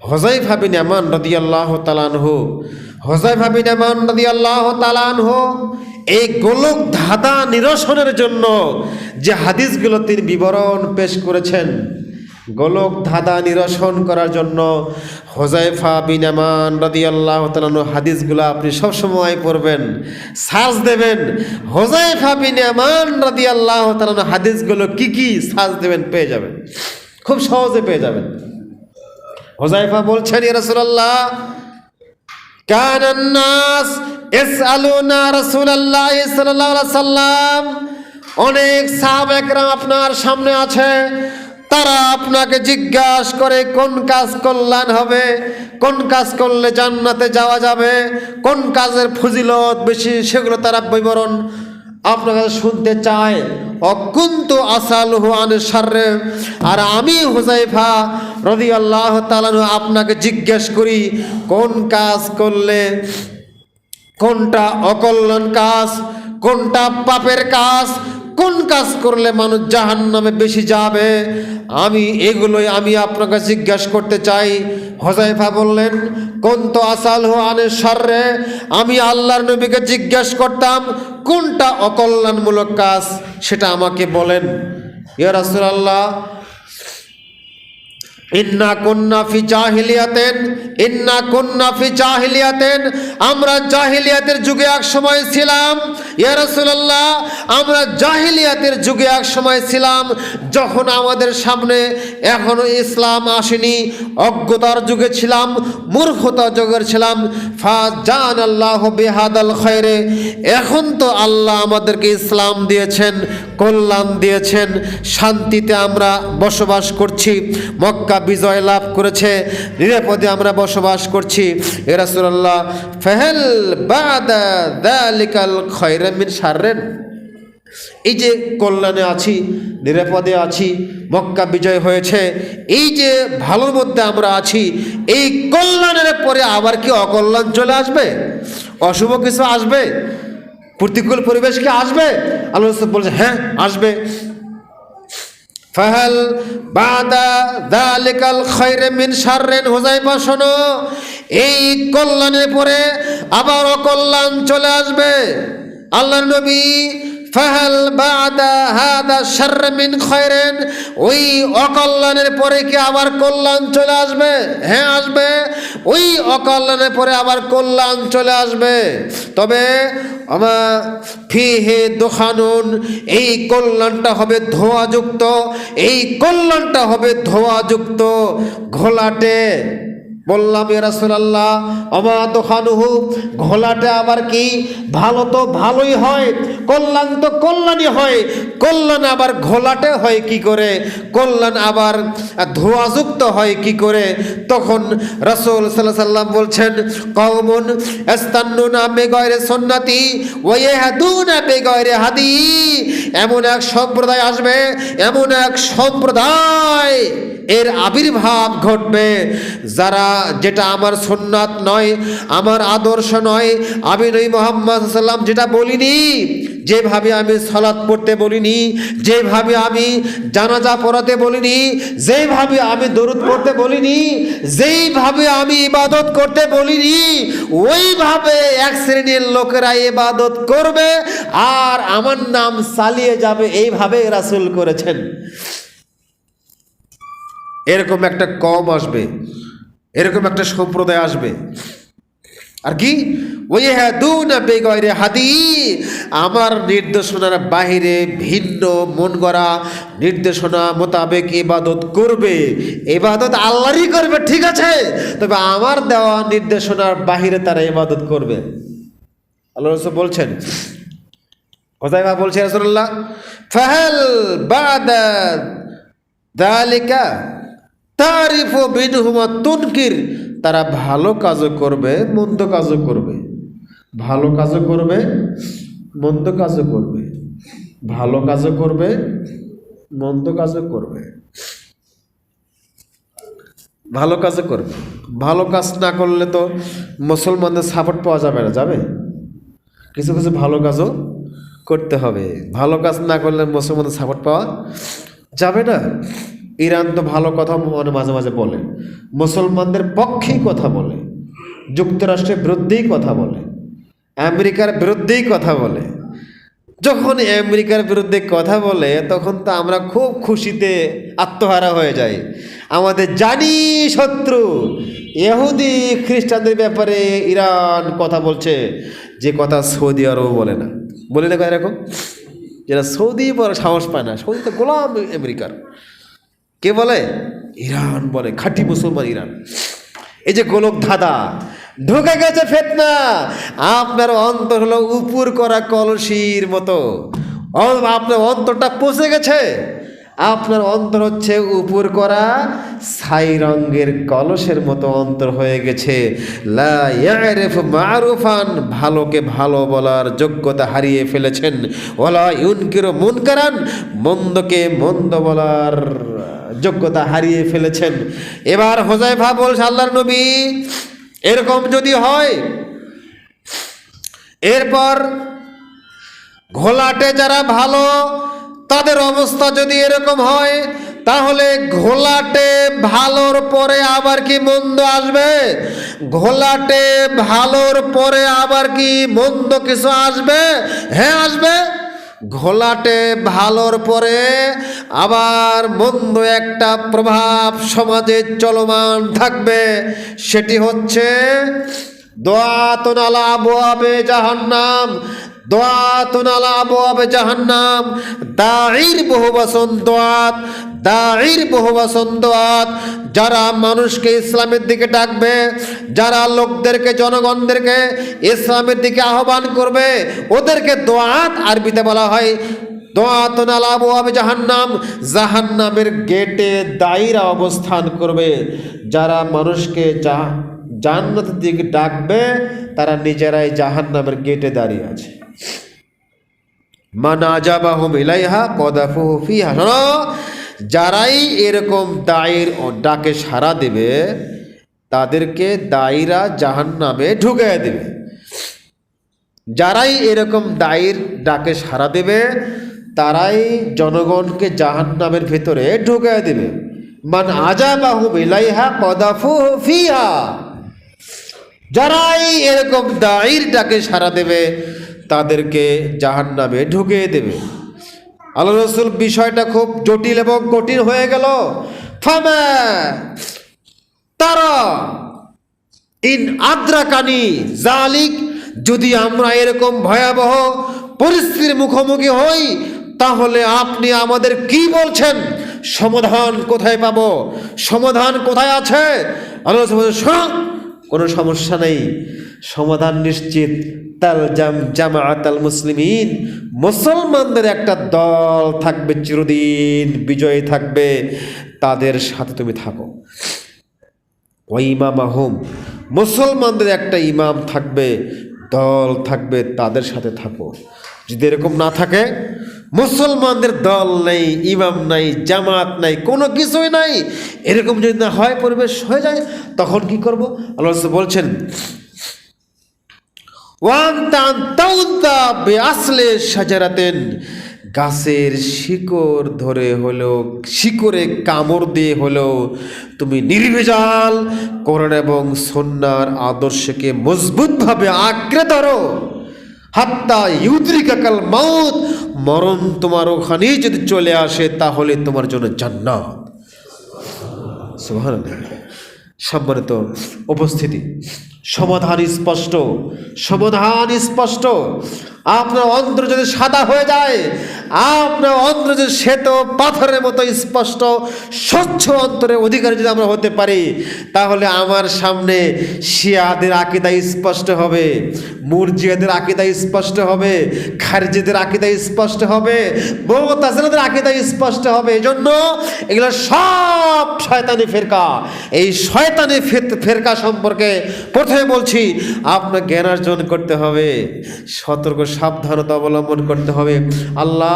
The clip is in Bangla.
হজাই ভাবিন এমন রদি আল্লাহ তালানহু হজাই ভাবিন এমন রদি আল্লাহ তালানহু এই গোলক ধাঁধা নিরসনের জন্য যে হাদিসগুলো তিনি বিবরণ পেশ করেছেন, গোলক ধাঁধা নিরসন করার জন্য হোজাইফা বিন আমান রদি আল্লাহ তালানহু হাদিসগুলো আপনি সবসময় পড়বেন, সার্চ দেবেন, হোজাইফা বিন আমান রদি আল্লাহ তালানহু হাদিসগুলো কি কি সার্চ দেবেন পেয়ে যাবেন, খুব সহজে পেয়ে যাবেন। হোজাইফা বলছেন রসুল্লাহ কানান্নাস এসআলুনা রাসূলুল্লাহ সাল্লাল্লাহু আলাইহি সাল্লাম। অনেক সাহাব একরাম আপনার সামনে আছে। তারা আপনাকে জিজ্ঞাসা করে, কোন কাজ কল্যাণ হবে? কোন কাজ করলে জান্নাতে যাওয়া যাবে? কোন কাজের ফজিলত বেশি? সেগুলো তারা বিবরণ আপনার শুনতে চায়। অকুন্ত আসাল হুয়ান সার্রে আর আমি হুজাইফা রবি আল্লাহ তালানু আপনাকে জিজ্ঞেস করি, কোন কাজ করলে কোনটা অকল্যাণ কাজ, কোনটা পাপের কাজ কোন কাজ করলে মানুষ জাহান নামে বেশি যাবে? আমি এগুলোই আমি আপনাকে জিজ্ঞাসা করতে চাই। হজাইফা বললেন, কোন তো আসাল হো আনে সার্রে আমি আল্লাহর নবীকে জিজ্ঞাসা করতাম, কোনটা অকল্যাণমূলক কাজ? সেটা আমাকে বলেন। ইয়া রাসূলুল্লাহ, ইন্না কন্যা ফি জাহিলিয়াতেন, ইন্না কন্যা ফি জাহিলিয়াতেন। আমরা জাহিলিয়াতের যুগে এক সময় ছিলাম ইয়া রাসূলুল্লাহ, আমরা জাহিলিয়াতের যুগে এক সময় ছিলাম, যখন আমাদের সামনে এখনও ইসলাম আসেনি, অজ্ঞতার যুগে ছিলাম, মূর্খতা যুগের ছিলাম ফা জান আল্লাহ বেহাদাল খয়রে, এখন তো আল্লাহ আমাদেরকে ইসলাম দিয়েছেন, কল্যাণ দিয়েছেন, শান্তিতে আমরা বসবাস করছি, মক্কা বিজয় লাভ করেছে, নিরাপদে আমরা বসবাস করছি। এরাসুল্লাহ ফেহেল বাদা খয়রে। মিন সাররেন এই যে কল্যাণে আছি, নিরাপদে আছি, মক্কা বিজয় হয়েছে, এই যে ভালোর মধ্যে আমরা আছি, এই কল্যাণের পরে আবার কি অকল্যাণ চলে আসবে? অশুভ কিছু আসবে? প্রতিকূল পরিবেশ কি আসবে? আল্লাহ বলছে হ্যাঁ আসবে। ফাহাল বাদা দালিকাল খৈরে মিন শাররেন হুজাইফা শোনো, এই কল্যাণের পরে আবার অকল্যাণ চলে আসবে। আল্লাহর নবী, ফাহাল বাদা হাদা শারর মিন খৈরেন ওই অকল্যাণের পরে কি আবার কল্যাণ চলে আসবে? হ্যাঁ আসবে। ওই অকল্যাণের পরে আবার কল্যাণ চলে আসবে। তবে আমার ফি হে দোকানুন এই কল্যাণটা হবে ধোঁয়াযুক্ত, এই কল্যাণটা হবে ধোঁয়াযুক্ত ঘোলাটে। বললাম রাসুলাল্লাহ অমা দোকানুহু ঘোলাটে আবার কি? ভালো তো ভালোই হয়, কল্যাণ তো কল্যাণই হয়। কল্যাণ আবার ঘোলাটে হয় কি করে? কল্যাণ আবার ধোঁয়াযুক্ত হয় কি করে? তখন রসুল সাল্লাহ সাল্লাম বলছেন কৌমন এস্তান্নুনা বেগয়রে সন্ন্যাতি ওয়ে হাদুনা বেগয়রে হাদি। এমন এক সম্প্রদায় আসবে, এমন এক সম্প্রদায় এর আবির্ভাব ঘটবে যারা যেটা আমার সুন্নাত নয়, আমার আদর্শ নয়। আমি নই মোহাম্মদ সাল্লাম যেটা বলিনি যেভাবে আমি সলাৎ পড়তে বলিনি, যেভাবে আমি জানাজা পড়াতে বলিনি, যেভাবে আমি দরুদ পড়তে বলিনি, যেইভাবে আমি ইবাদত করতে বলিনি, ওইভাবে এক শ্রেণির লোকেরা ইবাদত করবে আর আমার নাম চালিয়ে যাবে এইভাবে রাসুল করেছেন। এরকম একটা কম আসবে, এরকম একটা সম্প্রদায় আসবে। আর কি? হাদি আমার নির্দেশনার বাহিরে ভিন্ন মন গড়া নির্দেশনা মোতাবেক ইবাদত করবে। ইবাদত আল্লাহরই করবে, ঠিক আছে? তবে আমার দেওয়া নির্দেশনার বাহিরে তারা ইবাদত করবে। আল্লাহ রসুল বলছেন, কোথায় বা বলছে রসুল্লাহ ফাহাল বাদা দালিকা তারিফ বিনহুমা তুনকির তারা ভালো কাজও করবে, মন্দ কাজও করবে। ভালো কাজও করবে, মন্দ কাজও করবে। ভালো কাজও করবে, মন্দ কাজও করবে। ভালো কাজও করবে। ভালো কাজ না করলে তো মুসলমানদের সাপোর্ট পাওয়া যাবে না, যাবে? কিছু কিছু ভালো কাজও করতে হবে। ভালো কাজ না করলে মুসলমানদের সাপোর্ট পাওয়া যাবে না। ইরান তো ভালো কথা মানে মাঝে মাঝে বলে। মুসলমানদের পক্ষেই কথা বলে। যুক্তরাষ্ট্রের বিরুদ্ধেই কথা বলে। আমেরিকার বিরুদ্ধেই কথা বলে। যখন আমেরিকার বিরুদ্ধে কথা বলে, তখন তো আমরা খুব খুশিতে আত্মহারা হয়ে যাই। আমাদের জানি শত্রু এহুদি খ্রিস্টানদের ব্যাপারে ইরান কথা বলছে। যে কথা সৌদি আরব বলে না। বলে না এরকম? যেটা সৌদি বড় সাহস পায় না। সৌদি তো গোলাম আমেরিকার। কে বলে? ইরান বলে, খাঁটি মুসলমান ইরান। এই যে গোলক ধাঁধা, ঢুকে গেছে ফেতনা। আপনার অন্তর হলো উপর করা কলসির মতো। আপনার অন্তরটা পচে গেছে। আপনার অন্তর হচ্ছে উপর করা ছাই রঙের কলসের মতো অন্তর হয়ে গেছে। মারুফান, ভালোকে ভালো বলার যোগ্যতা হারিয়ে ফেলেছেন। ওলা ইউনকির মুনকারান, মন্দকে মন্দ বলার যোগ্যতা হারিয়ে ফেলেছেন। এবার হোজাইফা বলছে, আল্লাহর নবী, এরকম যদি হয়, এরপর ঘোলাটে যারা ভালো, তাদের অবস্থা যদি এরকম হয়, তাহলে ঘোলাটে ভালোর পরে আবার কি মন্দ আসবে? ঘোলাটে ভালোর পরে আবার কি মন্দ কিছু আসবে? হ্যাঁ আসবে। ঘোলাটে ভালোর পরে আবার মন্দ একটা প্রভাব সমাজে চলমান থাকবে। সেটি হচ্ছে দোয়াতুন আলা আবু আবে জাহান্নাম দোয়াতুন আলা আবু আবে জাহান্নাম দাইর বহু বসন দোয়াত দাইর বহু দোয়াত। যারা মানুষকে ইসলামের দিকে ডাকবে, যারা লোকদেরকে, জনগণদেরকে ইসলামের দিকে আহ্বান করবে, ওদেরকে দোয়াত আরবিতে বলা হয় দোয়াতুন আলা আবু জাহান্নাম। জাহান্নামের গেটে দায়রা অবস্থান করবে। যারা মানুষকে যা জান্নাতের দিকে ডাকবে, তারা নিজেরাই জাহান্নামের গেটে দাঁড়িয়ে আছে। মান আজাবাহুম ইলাইহা কদাফুহু ফিহা। যারাই এরকম দায়ের ডাকে সাড়া দেবে, তাদেরকে দায়রা জাহান্নামে ঢুকিয়ে দেবে। যারাই এরকম দায়ের ডাকে সাড়া দেবে তারাই জনগণকে জাহান্নামের ভেতরে ঢুকিয়ে দেবে। মান আজাবাহু ইলাইহা কদাফু ফিহা। যারাই এরকম দায়ের ডাকে সাড়া দেবে, তাদেরকে জাহান্নামে ঢুকিয়ে দেবে। আল্লাহ রসুল বিষয়টা খুব জটিল এবং কঠিন হয়ে গেল। ফামা তারা ইন আদ্রাকানি জালিক যদি আমরা এরকম ভয়াবহ পরিস্থিতির মুখোমুখি হই তাহলে আপনি আমাদের কি বলছেন? সমাধান কোথায় পাবো? সমাধান কোথায় আছে? আল্লাহ কোনো সমস্যা নেই। সমাধান নিশ্চিত। তাল জাম জামাআত আল মুসলিমিন। মুসলমানদের একটা দল থাকবে, চিরদিন বিজয়ী থাকবে। তাদের সাথে তুমি থাকো। ওই ইমাম আহম মুসলমানদের একটা ইমাম থাকবে, দল থাকবে, তাদের সাথে থাকো। যদি এরকম না থাকে, মুসলমানদের দল নেই, ইমাম নাই, জামাত নাই, কোনো কিছুই নাই, এরকম যদি না হয়, পরিবেশ হয়ে যায়, তখন কি করব? আল্লাহ বলছেন ওয়ান আসলে সাজারাতেন গাছের শিকড় ধরে হলেও, শিকড়ে কামড় দিয়ে হলেও, তুমি নির্ভেজাল করণ এবং সন্ন্যার আদর্শকে মজবুতভাবে আঁকড়ে ধরো। হাত্তা ইউদ্রিকাকাল মত মরণ তোমার ওখানেই যদি চলে আসে, তাহলে তোমার জন্য জান্নাত। সম্মানিত উপস্থিতি, সমাধান স্পষ্ট সমাধান স্পষ্ট। আপনার অন্তর যদি সাদা হয়ে যায়, আপনার অন্তর যদি শ্বেত পাথরের মতো স্পষ্ট, স্বচ্ছ অন্তরের অধিকারী যদি আমরা হতে পারি, তাহলে আমার সামনে শিয়াদের আকিদা স্পষ্ট হবে, মুরজিয়াদের আকিদা স্পষ্ট হবে, খারজিদের আকিদা স্পষ্ট হবে মোতাজিলাদের আকিদা স্পষ্ট হবে। এই জন্য এগুলো সব শয়তানি ফেরকা। এই শয়তানি ফের- ফেরকা সম্পর্কে প্রথমে বলছি, আপনার জ্ঞান অর্জন করতে হবে, সতর্ক সাবধানতা অবলম্বন করতে হবে। আল্লাহ